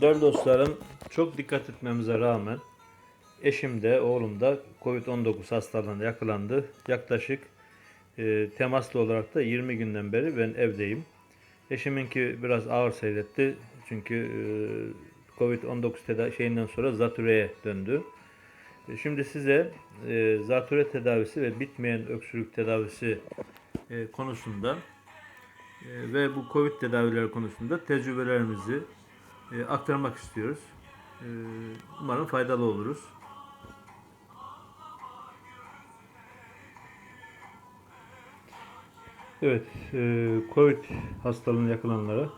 Değerli dostlarım, çok dikkat etmemize rağmen eşim de oğlum da Covid-19 hastalığına yakalandı. Yaklaşık e, temaslı olarak da 20 günden beri ben evdeyim. Eşiminki biraz ağır seyretti çünkü e, Covid-19 teda- şeyinden sonra zatürreye döndü. E, Şimdi size e, zatürre tedavisi ve bitmeyen öksürük tedavisi e, konusunda e, ve bu Covid tedavileri konusunda tecrübelerimizi e, aktarmak istiyoruz. E, umarım faydalı oluruz. Evet, e, Covid hastalığına yakalananlara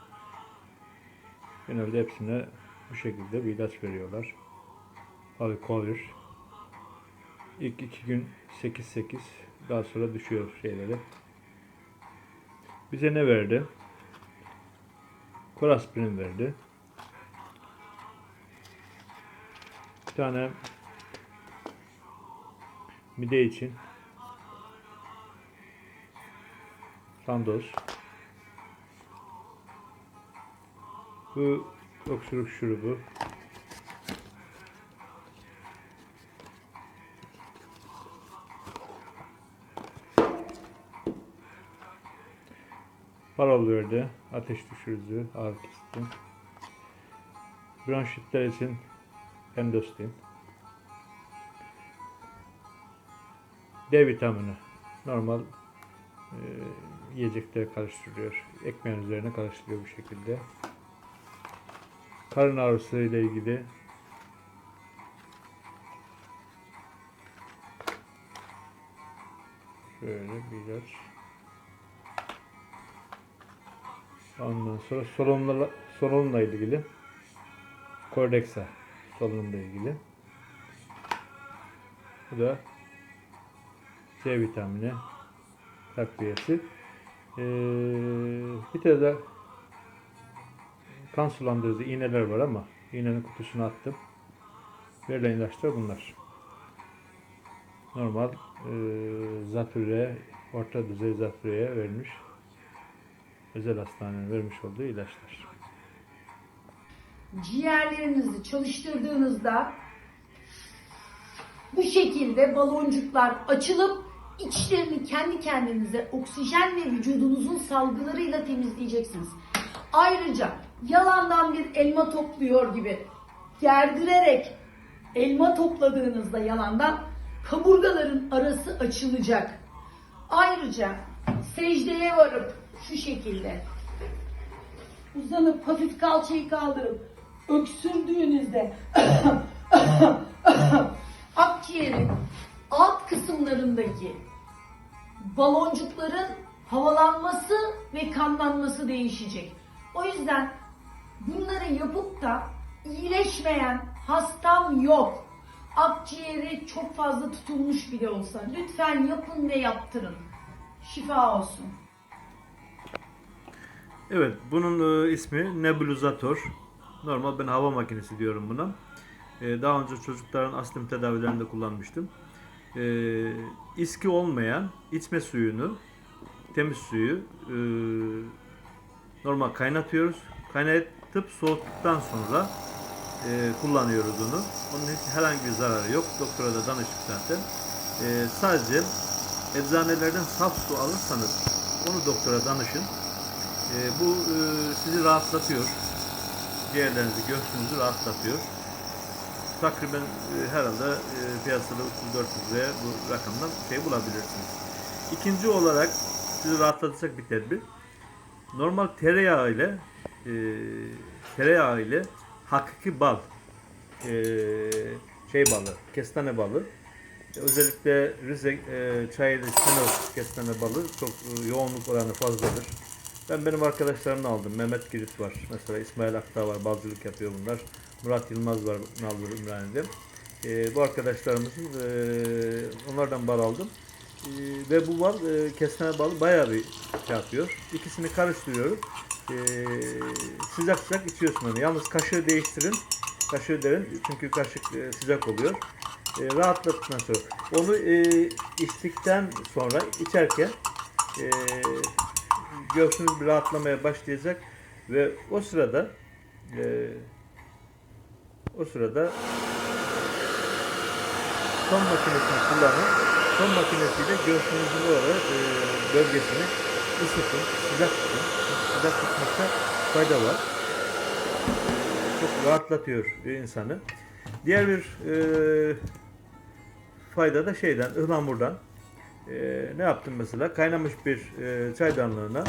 genelde hepsine bu şekilde bir ilaç veriyorlar. Alkolir. İlk iki gün 8-8, daha sonra düşüyor şeyleri. Bize ne verdi? Koraspirin verdi. Bir tane mide için Sandoz. Bu öksürük şurubu. Parol verdi. Ateş düşürücü, ağrı kesici. Bronşitler için endostin. D vitamini. Normal e, yiyecekleri karıştırıyor. Ekmeğin üzerine karıştırıyor bu şekilde. Karın ağrısı ile ilgili şöyle bir ilaç. Ondan sonra solunumla, solunumla ilgili Cordexa solunumla ilgili. Bu da C vitamini takviyesi. Ee, bir tane de kan sulandırıcı iğneler var ama iğnenin kutusuna attım. Verilen ilaçlar bunlar. Normal e, zatürre, orta düzey zatürreye verilmiş özel hastanenin vermiş olduğu ilaçlar. Ciğerlerinizi çalıştırdığınızda bu şekilde baloncuklar açılıp içlerini kendi kendinize oksijenle vücudunuzun salgılarıyla temizleyeceksiniz. Ayrıca yalandan bir elma topluyor gibi gerdirerek elma topladığınızda yalandan kaburgaların arası açılacak. Ayrıca secdeye varıp şu şekilde uzanıp hafif kalçayı kaldırıp öksürdüğünüzde akciğerin alt kısımlarındaki baloncukların havalanması ve kanlanması değişecek. O yüzden bunları yapıp da iyileşmeyen hastam yok. Akciğeri çok fazla tutulmuş bile olsa lütfen yapın ve yaptırın. Şifa olsun. Evet, bunun e, ismi nebulizator. Normal ben hava makinesi diyorum buna. E, daha önce çocukların astım tedavilerinde kullanmıştım. E, iski olmayan içme suyunu, temiz suyu e, normal kaynatıyoruz. Kaynatıp soğuttuktan sonra e, kullanıyoruz onu. Onun hiç herhangi bir zararı yok. Doktora da danıştık zaten. E, sadece eczanelerden saf su alırsanız onu doktora danışın. E, bu e, sizi rahatlatıyor. Ciğerlerinizi, göğsünüzü rahatlatıyor. Takriben e, herhalde e, piyasada 300-400 liraya bu rakamdan şey bulabilirsiniz. İkinci olarak sizi rahatlatacak bir tedbir. Normal tereyağı ile e, tereyağı ile hakiki bal e, şey balı, kestane balı özellikle Rize e, Çayeli Sinos kestane balı çok e, yoğunluk oranı fazladır. Ben benim arkadaşlarımla aldım. Mehmet Girit var. Mesela İsmail Aktağ var. Balcılık yapıyor bunlar. Murat Yılmaz var Nalbur Ümraniye'de. E, bu arkadaşlarımızın e, onlardan bal aldım. E, ve bu bal e, kestane balı bayağı bir şey yapıyor. İkisini karıştırıyorum. E, sıcak sıcak içiyorsun onu. Yalnız kaşığı değiştirin. Kaşığı derin çünkü kaşık e, sıcak oluyor. E, rahatlattıktan sonra onu e, içtikten sonra içerken e, göğsünüz bir rahatlamaya başlayacak ve o sırada e, O sırada son makinesini kullanın. Son makinesiyle göğsünüzün orada e, bölgesini ısıtın, sıcak tutun. Sıcak tutmakta fayda var. Çok rahatlatıyor insanı. Diğer bir e, fayda da şeyden, ıhlamurdan. E, ne yaptım mesela? Kaynamış bir e, çaydanlığına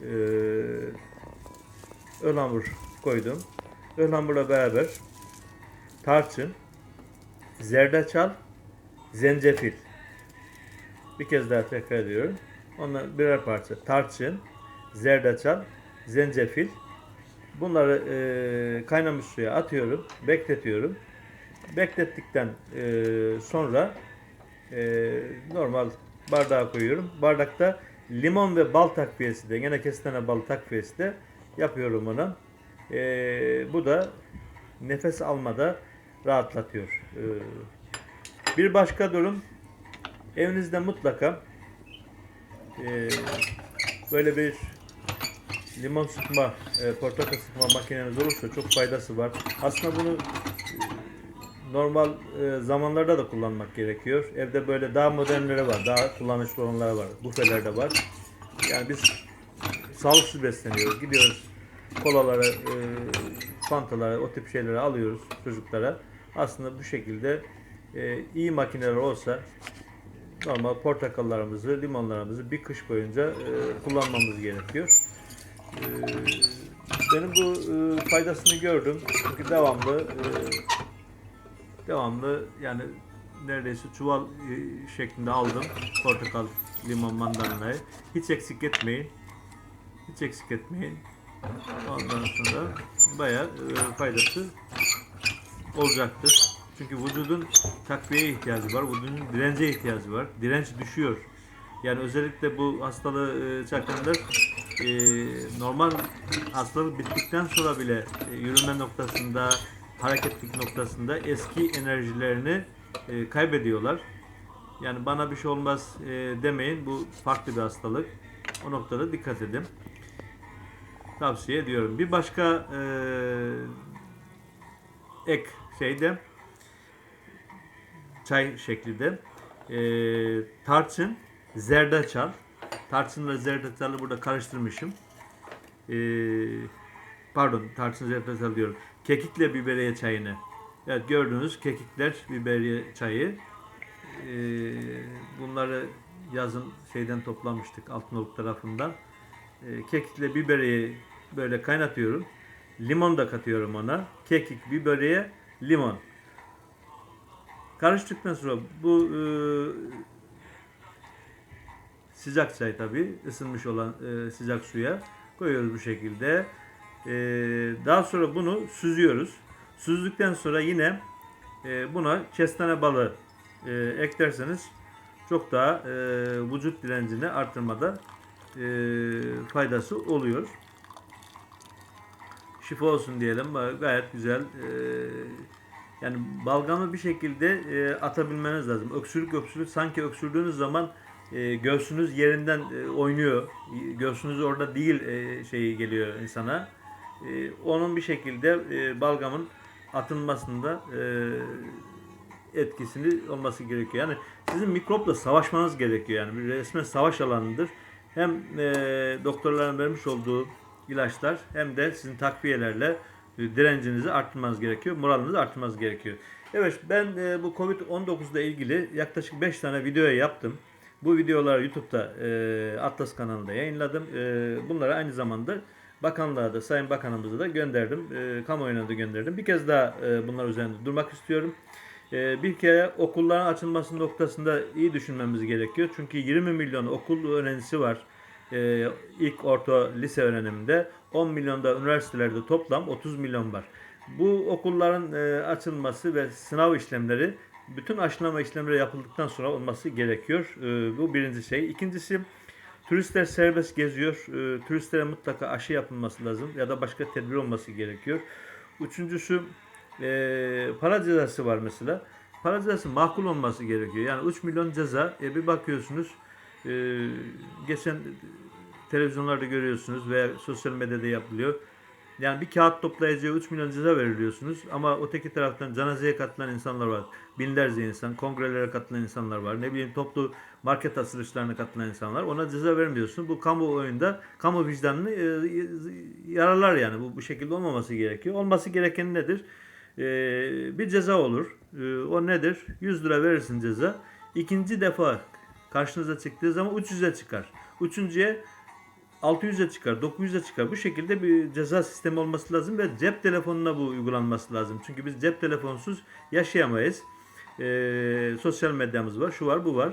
e, ıhlamur koydum. Ihlamurla beraber tarçın, zerdeçal, zencefil. Bir kez daha tekrar ediyorum. Ondan birer parça tarçın, zerdeçal, zencefil. Bunları e, kaynamış suya atıyorum, bekletiyorum. Beklettikten e, sonra e, normal bardağa koyuyorum. Bardakta limon ve bal takviyesi de, gene kestane bal takviyesi de yapıyorum ona. E, bu da nefes almada rahatlatıyor. E, bir başka durum, evinizde mutlaka e, böyle bir limon sıkma, e, portakal sıkma makineniz olursa çok faydası var. Aslında bunu normal e, zamanlarda da kullanmak gerekiyor. Evde böyle daha modernleri var, daha kullanışlı olanları var. Bufeler de var. Yani biz sağlıksız besleniyoruz. Gidiyoruz kolaları, e, fantaları, o tip şeyleri alıyoruz çocuklara. Aslında bu şekilde e, iyi makineler olsa normal portakallarımızı, limonlarımızı bir kış boyunca e, kullanmamız gerekiyor. E, benim bu e, faydasını gördüm. Çünkü devamlı e, devamlı yani neredeyse çuval e, şeklinde aldım portakal, limon, mandalinayı. Hiç eksik etmeyin. Hiç eksik etmeyin. Ondan sonra bayağı e, faydası olacaktır. Çünkü vücudun takviyeye ihtiyacı var, vücudun dirence ihtiyacı var. Direnç düşüyor. Yani özellikle bu hastalığı e, e, normal hastalık bittikten sonra bile yürüme noktasında, hareketlik noktasında eski enerjilerini e, kaybediyorlar. Yani bana bir şey olmaz e, demeyin. Bu farklı bir hastalık. O noktada dikkat edin. Tavsiye ediyorum. Bir başka e, ek şeyde çay şeklinde e, tarçın, zerdeçal. Tarçınla zerdeçalı burada karıştırmışım. E, pardon, tarçın zerdeçal diyorum. Kekikle biberiye çayını. Evet gördüğünüz kekikler biberiye çayı. E, bunları yazın şeyden toplamıştık Altınoluk tarafından. E, kekikle biberiye böyle kaynatıyorum. Limon da katıyorum ona. Kekik, biberiye, limon. Karıştıktan sonra bu e, sıcak çay tabi ısınmış olan e, sıcak suya koyuyoruz bu şekilde. E, daha sonra bunu süzüyoruz. Süzdükten sonra yine e, buna kestane balı e, eklerseniz çok daha e, vücut direncini artırmada e, faydası oluyor. Şifa olsun diyelim. Gayet güzel. E, yani balgamı bir şekilde e, atabilmeniz lazım. Öksürük öksürük sanki öksürdüğünüz zaman e, göğsünüz yerinden e, oynuyor. Göğsünüz orada değil e, şeyi geliyor insana. E, onun bir şekilde e, balgamın atılmasında e, etkisini olması gerekiyor. Yani sizin mikropla savaşmanız gerekiyor. Yani bir resmen savaş alanıdır. Hem e, doktorların vermiş olduğu ilaçlar hem de sizin takviyelerle e, direncinizi arttırmanız gerekiyor. Moralinizi arttırmanız gerekiyor. Evet ben e, bu Covid-19 ile ilgili yaklaşık 5 tane video yaptım. Bu videoları YouTube'da e, Atlas kanalında yayınladım. E, bunları aynı zamanda bakanlığa da Sayın Bakanımıza da gönderdim. E, kamuoyuna da gönderdim. Bir kez daha e, bunlar üzerinde durmak istiyorum. E, bir kere okulların açılması noktasında iyi düşünmemiz gerekiyor. Çünkü 20 milyon okul öğrencisi var. E, ilk orta lise öğreniminde 10 milyonda üniversitelerde toplam 30 milyon var. Bu okulların e, açılması ve sınav işlemleri bütün aşılama işlemleri yapıldıktan sonra olması gerekiyor. E, bu birinci şey. İkincisi turistler serbest geziyor. E, turistlere mutlaka aşı yapılması lazım ya da başka tedbir olması gerekiyor. Üçüncüsü e, para cezası var mesela. Para cezası makul olması gerekiyor. Yani 3 milyon ceza e, bir bakıyorsunuz e, geçen televizyonlarda görüyorsunuz veya sosyal medyada yapılıyor. Yani bir kağıt toplayıcıya 3 milyon ceza veriliyorsunuz ama öteki taraftan cenazeye katılan insanlar var. Binlerce insan, kongrelere katılan insanlar var. Ne bileyim toplu market açılışlarına katılan insanlar. Ona ceza vermiyorsun. Bu kamuoyunda kamu vicdanını e, yararlar yani. Bu, bu şekilde olmaması gerekiyor. Olması gereken nedir? E, bir ceza olur. E, o nedir? 100 lira verirsin ceza. İkinci defa karşınıza çıktığı zaman 300'e çıkar. Üçüncüye 600'e çıkar, 900'e çıkar. Bu şekilde bir ceza sistemi olması lazım ve cep telefonuna bu uygulanması lazım. Çünkü biz cep telefonsuz yaşayamayız. Ee, sosyal medyamız var, şu var, bu var.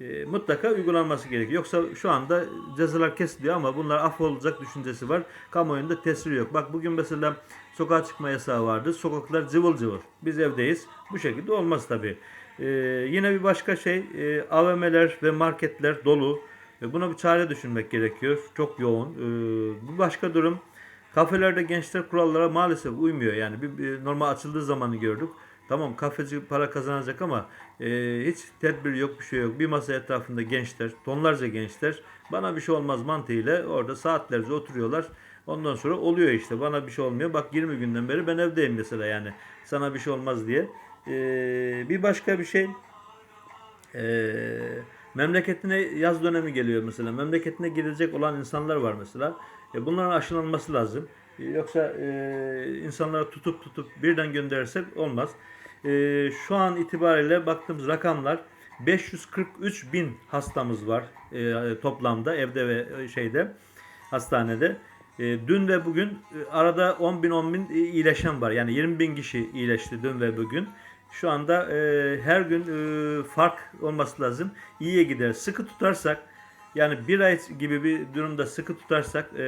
Ee, mutlaka uygulanması gerekiyor. Yoksa şu anda cezalar kesiliyor ama bunlar affolacak düşüncesi var. Kamuoyunda tesiri yok. Bak bugün mesela sokağa çıkma yasağı vardı. Sokaklar cıvıl cıvıl. Biz evdeyiz. Bu şekilde olmaz tabii. Ee, yine bir başka şey, e, AVM'ler ve marketler dolu. E, Buna bir çare düşünmek gerekiyor. Çok yoğun. E, Bir başka durum kafelerde gençler kurallara maalesef uymuyor. Yani bir, bir normal açıldığı zamanı gördük. Tamam kafeci para kazanacak ama e, hiç tedbir yok bir şey yok. Bir masa etrafında gençler, tonlarca gençler bana bir şey olmaz mantığıyla orada saatlerce oturuyorlar. Ondan sonra oluyor işte bana bir şey olmuyor. Bak 20 günden beri ben evdeyim mesela yani sana bir şey olmaz diye. E, bir başka bir şey ee, memleketine yaz dönemi geliyor mesela. Memleketine gidecek olan insanlar var mesela. E, bunların aşılanması lazım. E, yoksa e, insanları tutup tutup birden gönderirsek olmaz. E, şu an itibariyle baktığımız rakamlar 543 bin hastamız var e, toplamda evde ve e, şeyde hastanede. E, dün ve bugün e, arada 10 bin 10 bin iyileşen var. Yani 20 bin kişi iyileşti dün ve bugün. Şu anda e, her gün e, fark olması lazım. İyiye gider. Sıkı tutarsak yani bir ay gibi bir durumda sıkı tutarsak e,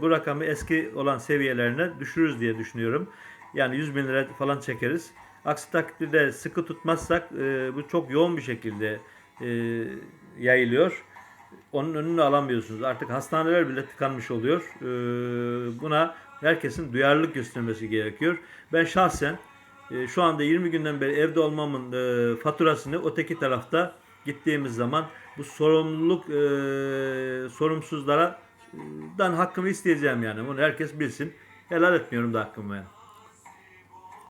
bu rakamı eski olan seviyelerine düşürürüz diye düşünüyorum. Yani 100 bin lira falan çekeriz. Aksi takdirde sıkı tutmazsak e, bu çok yoğun bir şekilde e, yayılıyor. Onun önünü alamıyorsunuz. Artık hastaneler bile tıkanmış oluyor. E, buna herkesin duyarlılık göstermesi gerekiyor. Ben şahsen e, şu anda 20 günden beri evde olmamın e, faturasını öteki tarafta gittiğimiz zaman bu sorumluluk e, sorumsuzlara e, dan hakkımı isteyeceğim yani. Bunu herkes bilsin. Helal etmiyorum da hakkımı. yani.